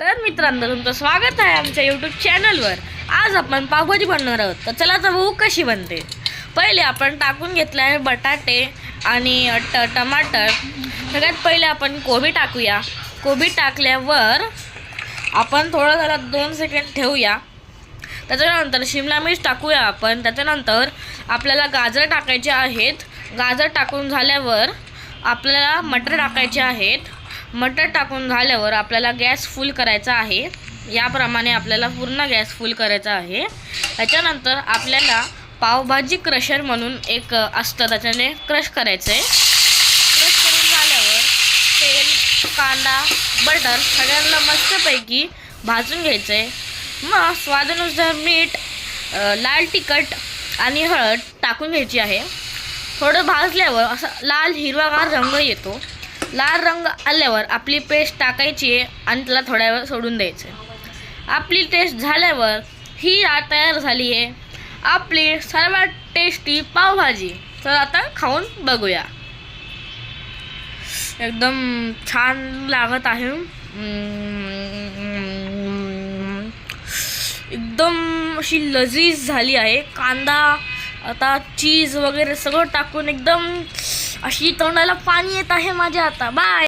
तर मित्रांनो तुमचं स्वागत आहे आमच्या यूट्यूब चॅनलवर आज आपण पावभाजी बनणार आहोत. तर चला तर भाऊ कशी बनते. पहिले आपण टाकून घेतलं आहे बटाटे आणि ट टमाटर. सगळ्यात पहिले आपण कोबी टाकूया. कोबी टाकल्यावर आपण थोडं जरा दोन सेकंड ठेवूया. त्याच्यानंतर शिमला मिर्च टाकूया आपण. त्याच्यानंतर आपल्याला गाजर टाकायचे आहेत. गाजर टाकून झाल्यावर आपल्याला मटर टाकायचे आहेत. मटर टाकून झाल्यावर आपल्याला गॅस फुल करायचा आहे. याप्रमाणे आपल्याला पूर्ण गॅस फुल करायचा आहे. त्याच्यानंतर आपल्याला पावभाजी क्रशर म्हणून एक असतं. त्याच्याने क्रश करायचं आहे क्रश करून झाल्यावर तेल कांदा बटर सगळ्यांना मस्तपैकी भाजून घ्यायचं आहे मग स्वादानुसार मीठ लाल तिखट आणि हळद टाकून घ्यायची आहे. थोडं भाजल्यावर असा लाल हिरवागार रंग येतो. लाल रंग आल्यावर आपली पेस्ट टाकायची आहे आणि त्याला थोड्या वेळ सोडून द्यायचं आहे. आपली टेस्ट झाल्यावर ही आ- तयार झाली आहे. आपली सर्वात टेस्टी पावभाजी. तर आता खाऊन बघूया. एकदम छान लागत आहे. एकदम अशी लजीज झाली आहे. कांदा आता चीज वगैरे सगळं टाकून एकदम अशी तोंडाला पाणी येत आहे माझ्या आता बाय